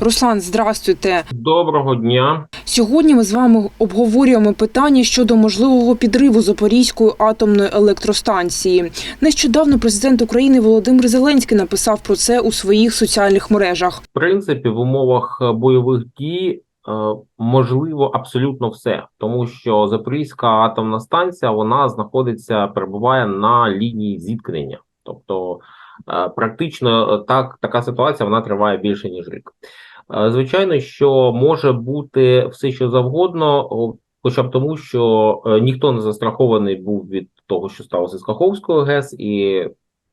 Руслан, здрастуйте. Доброго дня. Сьогодні ми з вами обговорюємо питання щодо можливого підриву Запорізької атомної електростанції. Нещодавно президент України Володимир Зеленський написав про це у своїх соціальних мережах. В принципі, в умовах е, бойових дій е, можливо абсолютно все, тому що Запорізька атомна станція вона знаходиться, перебуває на лінії зіткнення, тобто практично е, так така ситуація вона триває більше ніж рік. Е, Звичайно, що може бути все, що завгодно, хоча б тому, що е, ніхто не застрахований був від того, що сталося з Каховською ГЕС, і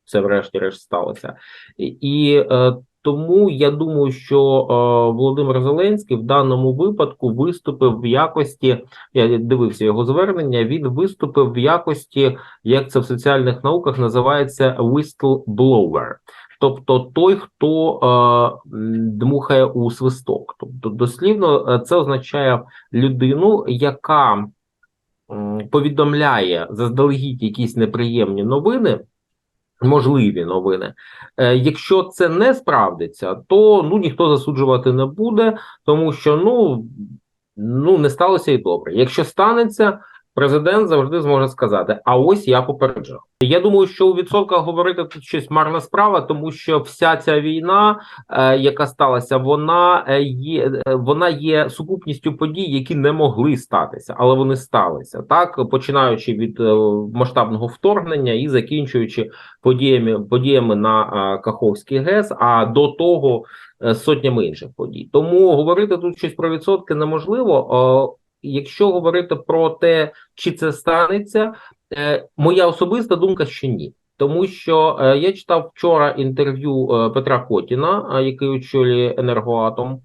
це врешті-решт сталося. І, е, тому я думаю, що е, Володимир Зеленський в даному випадку виступив в якості. Я дивився його звернення. Він виступив в якості, як це в соціальних науках називається whistleblower. Тобто той, хто е, дмухає у свисток. Тобто, дослівно, е, це означає людину, яка м, повідомляє заздалегідь якісь неприємні новини, можливі новини. Е, якщо це не справдиться, то ну ніхто засуджувати не буде, тому що ну, ну не сталося і добре. Якщо станеться, президент завжди зможе сказати: а ось я попереджав. Я думаю, що у відсотках говорити тут щось марна справа, тому що вся ця війна, е, яка сталася, вона е, є е, вона є сукупністю подій, які не могли статися, але вони сталися так, починаючи від е, масштабного вторгнення і закінчуючи подіями подіями на е, Каховський ГЕС, а до того е, сотнями інших подій. Тому говорити тут щось про відсотки неможливо. Е, Якщо говорити про те, чи це станеться, е, моя особиста думка, що ні. Тому що е, я читав вчора інтерв'ю е, Петра Котіна, який очолює енергоатом,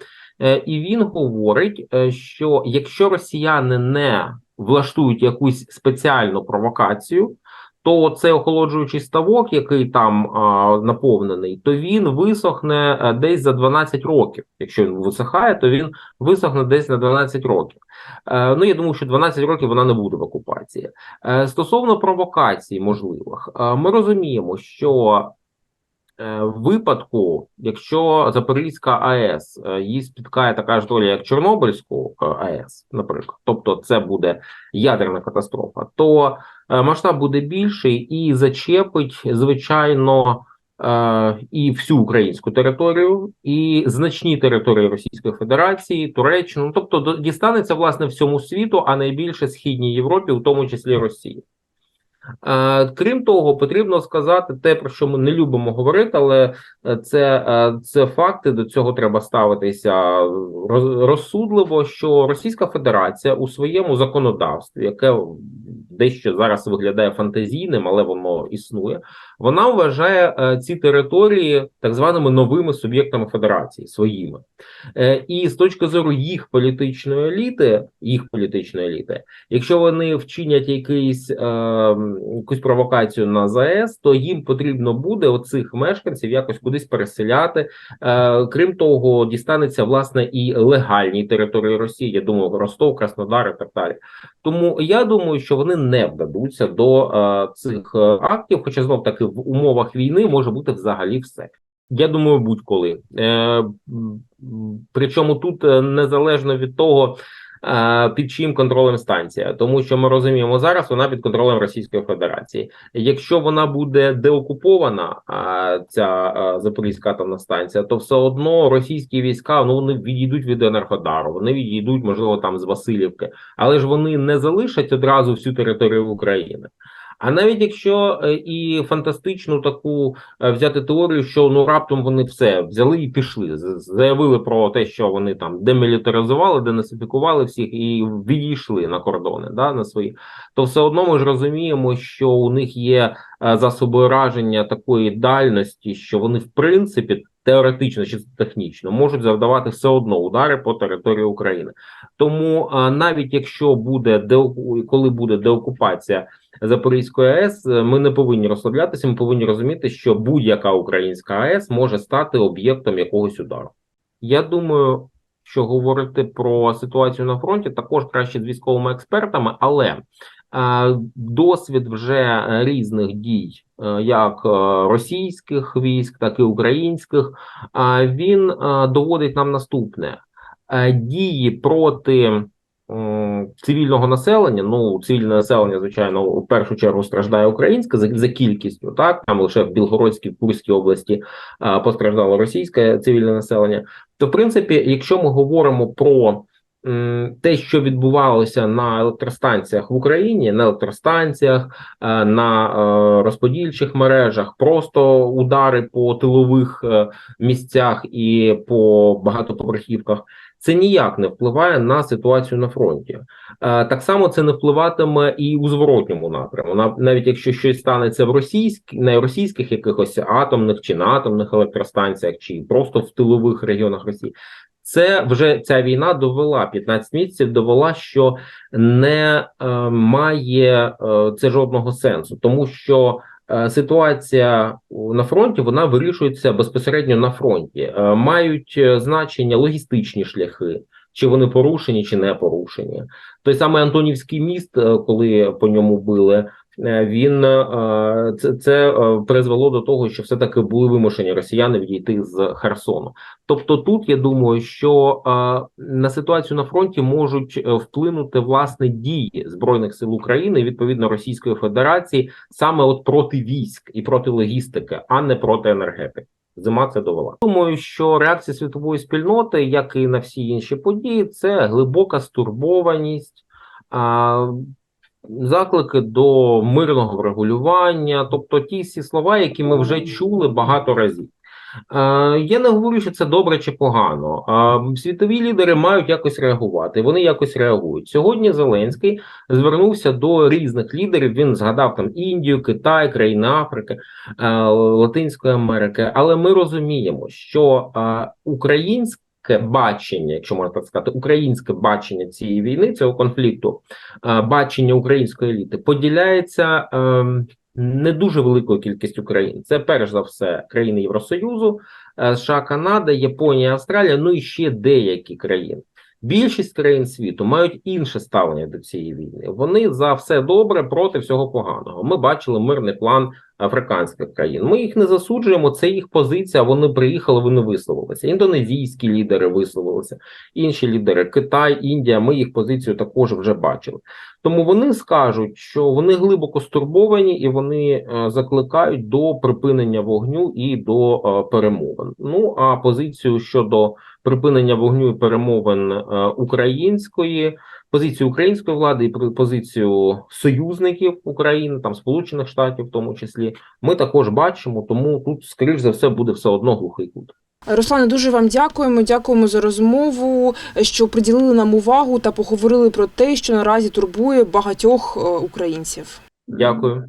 і він говорить, що якщо росіяни не влаштують якусь спеціальну провокацію, то цей охолоджуючий ставок, який там а, наповнений, то він висохне е, десь за 12 років. Якщо він висихає, то він висохне десь на 12 років. Е, ну я думаю, що 12 років вона не буде в окупації. Е, стосовно провокацій можливих, е, ми розуміємо, що в випадку, якщо Запорізька АЕС е, її спіткає така ж доля, як Чорнобильську е, АЕС, наприклад, тобто це буде ядерна катастрофа, то е, масштаб буде більший і зачепить, звичайно, е, і всю українську територію, і значні території Російської Федерації, Туреччину, ну, тобто дістанеться власне всьому світу, а найбільше східній Європі, у тому числі Росії. Е, Крім того, потрібно сказати те, про що ми не любимо говорити, але е, це, е, це факти. До цього треба ставитися роз- розсудливо. Що Російська Федерація у своєму законодавстві, яке дещо зараз виглядає фантазійним, але воно існує, вона вважає е, ці території так званими новими суб'єктами федерації своїми. Е, І з точки зору їх політичної еліти, їх політичної еліти, якщо вони вчинять якийсь, е, якусь провокацію на ЗАЕС, то їм потрібно буде оцих мешканців якось кудись переселяти. Крім того, дістанеться власне і легальній території Росії. Я думаю, Ростов, Краснодар і так далі. Тому я думаю, що вони не вдадуться до е, цих е, актів, хоча знов таки в умовах війни може бути взагалі все. Я думаю, будь-коли. Е, причому тут е, незалежно від того, під чим контролем станція, тому що ми розуміємо, зараз вона під контролем Російської Федерації. Якщо вона буде деокупована, е, ця е, Запорізька атомна станція, то все одно російські війська ну вони відійдуть від Енергодару, вони відійдуть, можливо, там з Васильівки, але ж вони не залишать одразу всю територію України. А навіть якщо е, і фантастичну таку е, взяти теорію, що ну раптом вони все взяли і пішли, заявили про те, що вони там демілітаризували, денацифікували всіх і відійшли на кордони, да, на свої, то все одно ми ж розуміємо, що у них є е, засоби ураження такої дальності, що вони в принципі. Теоретично чи технічно можуть завдавати все одно удари по території України, тому навіть якщо буде деоку- коли буде деокупація Запорізької АЕС, е, ми не повинні розслаблятися. Ми повинні розуміти, що будь-яка українська АЕС може стати об'єктом якогось удару. Я думаю, що говорити про ситуацію на фронті також краще з військовими експертами, але досвід вже е, різних дій, е, як е, російських військ, так і українських, е, він е, доводить нам наступне: Е, дії проти цивільного населення. Ну, цивільне населення, звичайно, у першу чергу страждає українське за, за кількістю. Так там лише в Білгородській в Курській області е, постраждало російське цивільне населення. То, в принципі, якщо ми говоримо про те, що відбувалося на електростанціях в Україні, на електростанціях, е, на е, розподільчих мережах, просто удари по тилових е, місцях і по багатоповерхівках, це ніяк не впливає на ситуацію на фронті. Так само це не впливатиме і у зворотньому напряму. Нав- Навіть якщо щось станеться в російськ, на російських якихось атомних чи на атомних електростанціях, чи просто в тилових регіонах Росії, це вже ця війна довела 15 місяців, довела, що не е, має е, це жодного сенсу, тому що е, ситуація на фронті вона вирішується безпосередньо на фронті. Е, мають е, значення логістичні шляхи, чи вони порушені, чи не порушені. Той самий Антонівський міст, е, коли по ньому били. Е, Він е, це, це е, призвело до того, що все таки були вимушені росіяни відійти з Херсону. Тобто, тут я думаю, що на ситуацію на фронті можуть вплинути власне дії збройних сил України відповідно Російської Федерації саме от проти військ і проти логістики, а не проти енергетики. Зима це довела. Думаю, що реакція світової спільноти, як і на всі інші події, це глибока стурбованість. Заклики до мирного врегулювання, тобто ті всі слова, які ми вже чули багато разів. Е, я не говорю, що це добре чи погано. Е, світові лідери мають якось реагувати. Вони якось реагують. Сьогодні Зеленський звернувся до різних лідерів. Він згадав там Індію, Китай, країни Африки, е, Латинської Америки. Але ми розуміємо, що е, українське бачення, якщо можна так сказати, українське бачення цієї війни, цього конфлікту, е, бачення української еліти поділяється. ем, не дуже великою кількістю країн. Це перш за все країни Євросоюзу, е, США, Канада, Японія, Австралія, ну і ще деякі країни. Більшість країн світу мають інше ставлення до цієї війни. Вони за все добре проти всього поганого. Ми бачили мирний план африканських країн. Ми їх не засуджуємо. Це їх позиція. Вони приїхали, вони висловилися. Індонезійські лідери висловилися, інші лідери Китай, Індія. Ми їх позицію також вже бачили. Тому вони скажуть, що вони глибоко стурбовані і вони е, закликають до припинення вогню і до е, перемовин. Ну а позицію щодо припинення вогню і перемовин е, української позицію української влади і позицію союзників України, там Сполучених Штатів, в тому числі, ми також бачимо. Тому тут, скоріш за все, буде все одно глухий кут. Руслане, дуже вам дякуємо. Дякуємо за розмову, що приділили нам увагу та поговорили про те, що наразі турбує багатьох е, українців. Дякую.